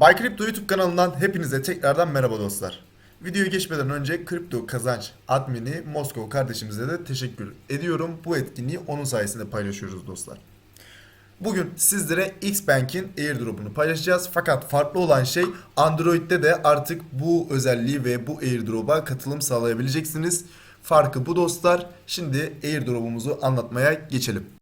Bay Crypto YouTube kanalından hepinize tekrardan merhaba dostlar. Videoya geçmeden önce Kripto Kazanç admini Moskova kardeşimize de teşekkür ediyorum. Bu etkinliği onun sayesinde paylaşıyoruz dostlar. Bugün sizlere Xbank'in airdrop'unu paylaşacağız. Fakat farklı olan şey Android'de de artık bu özelliği ve bu airdrop'a katılım sağlayabileceksiniz. Farkı bu dostlar. Şimdi airdrop'umuzu anlatmaya geçelim.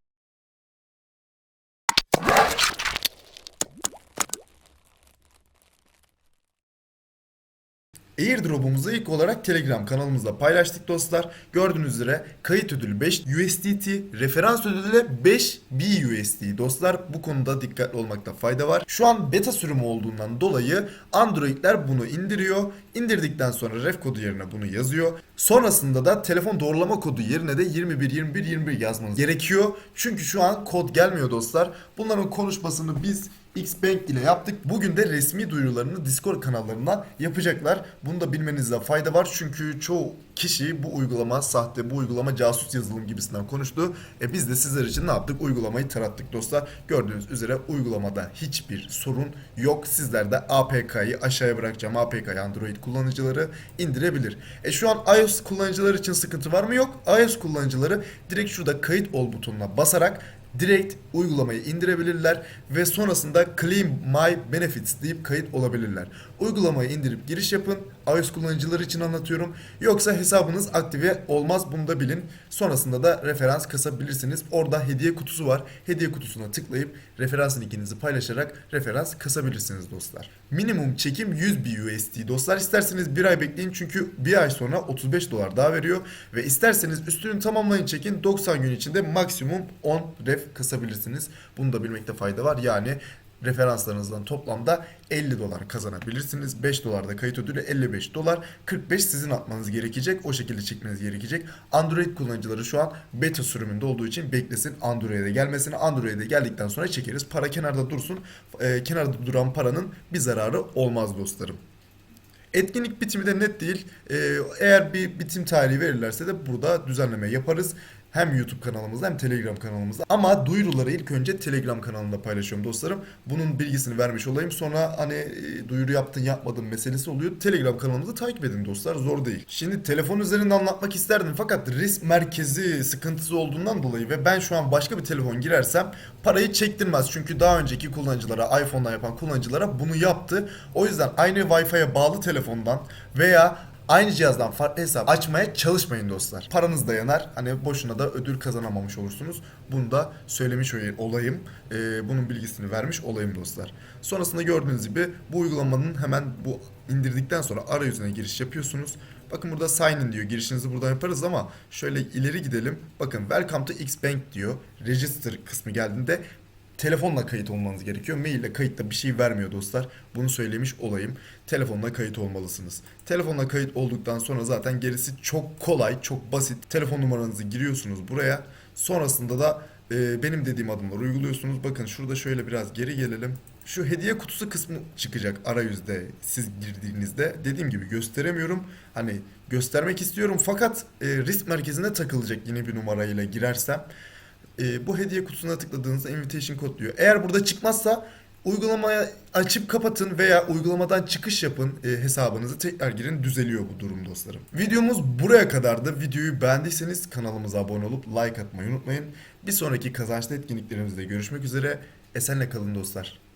Airdrop'umuzu ilk olarak Telegram kanalımızda paylaştık dostlar. Gördüğünüz üzere kayıt ödülü 5 USDT, referans ödülü de 5 BUSD dostlar. Bu konuda dikkatli olmakta fayda var. Şu an beta sürümü olduğundan dolayı Android'ler bunu indiriyor. İndirdikten sonra ref kodu yerine bunu yazıyor. Sonrasında da telefon doğrulama kodu yerine de 21 21 21 yazmanız gerekiyor. Çünkü şu an kod gelmiyor dostlar. Bunların konuşmasını biz Xbank ile yaptık. Bugün de resmi duyurularını Discord kanallarından yapacaklar. Bunu da bilmenizde fayda var. Çünkü çoğu kişi bu uygulama sahte, bu uygulama casus yazılım gibisinden konuştu. E biz de sizler için ne yaptık? Uygulamayı tarattık dostlar. Gördüğünüz üzere uygulamada hiçbir sorun yok. Sizler de APK'yı aşağıya bırakacağım. APK'yı Android kullanıcıları indirebilir. E şu an iOS kullanıcıları için sıkıntı var mı? Yok. iOS kullanıcıları direkt şurada kayıt ol butonuna basarak direkt uygulamayı indirebilirler ve sonrasında Claim My Benefits deyip kayıt olabilirler. Uygulamayı indirip giriş yapın. iOS kullanıcıları için anlatıyorum. Yoksa hesabınız aktive olmaz bunu da bilin. Sonrasında da referans kasabilirsiniz. Orada hediye kutusu var. Hediye kutusuna tıklayıp referans linkinizi paylaşarak referans kasabilirsiniz dostlar. Minimum çekim 100 BUSD dostlar. İsterseniz bir ay bekleyin çünkü bir ay sonra 35 dolar daha veriyor. Ve isterseniz üstünü tamamlayın çekin 90 gün içinde maksimum 10 ref kasabilirsiniz. Bunu da bilmekte fayda var. Yani referanslarınızdan toplamda 50 dolar kazanabilirsiniz. 5 dolar da kayıt ödülü 55 dolar. 45 sizin atmanız gerekecek. O şekilde çekmeniz gerekecek. Android kullanıcıları şu an beta sürümünde olduğu için beklesin Android'e gelmesini. Android'e geldikten sonra çekeriz. Para kenarda dursun. Ee, kenarda duran paranın bir zararı olmaz dostlarım. Etkinlik bitimi de net değil. Ee, eğer bir bitim tarihi verirlerse de burada düzenleme yaparız. Hem YouTube kanalımızda hem Telegram kanalımızda. Ama duyuruları ilk önce Telegram kanalında paylaşıyorum dostlarım. Bunun bilgisini vermiş olayım. Sonra hani e, duyuru yaptın yapmadın meselesi oluyor. Telegram kanalımızı takip edin dostlar. Zor değil. Şimdi telefon üzerinde anlatmak isterdim fakat risk merkezi sıkıntısı olduğundan dolayı ve ben şu an başka bir telefon girersem parayı çektirmez. Çünkü daha önceki kullanıcılara, iPhone'dan yapan kullanıcılara bunu yaptı. O yüzden aynı Wi-Fi'ye bağlı telefondan veya Aynı cihazdan farklı hesap açmaya çalışmayın dostlar. Paranız da yanar. Hani boşuna da ödül kazanamamış olursunuz. Bunu da söylemiş olayım. Ee, bunun bilgisini vermiş olayım dostlar. Sonrasında gördüğünüz gibi bu uygulamanın hemen bu indirdikten sonra arayüzüne giriş yapıyorsunuz. Bakın burada sign in diyor. Girişinizi buradan yaparız ama şöyle ileri gidelim. Bakın welcome to Xbank diyor. Register kısmı geldiğinde telefonla kayıt olmanız gerekiyor. Mail ile kayıtta bir şey vermiyor dostlar. Bunu söylemiş olayım. Telefonla kayıt olmalısınız. Telefonla kayıt olduktan sonra zaten gerisi çok kolay, çok basit. Telefon numaranızı giriyorsunuz buraya. Sonrasında da e, benim dediğim adımları uyguluyorsunuz. Bakın şurada şöyle biraz geri gelelim. Şu hediye kutusu kısmı çıkacak arayüzde siz girdiğinizde. Dediğim gibi gösteremiyorum. Hani göstermek istiyorum fakat e, risk merkezine takılacak yine bir numarayla girersem. E, bu hediye kutusuna tıkladığınızda invitation code diyor. Eğer burada çıkmazsa uygulamaya açıp kapatın veya uygulamadan çıkış yapın e, hesabınızı tekrar girin düzeliyor bu durum dostlarım. Videomuz buraya kadardı. Videoyu beğendiyseniz kanalımıza abone olup like atmayı unutmayın. Bir sonraki kazançlı etkinliklerimizde görüşmek üzere. Esenle kalın dostlar.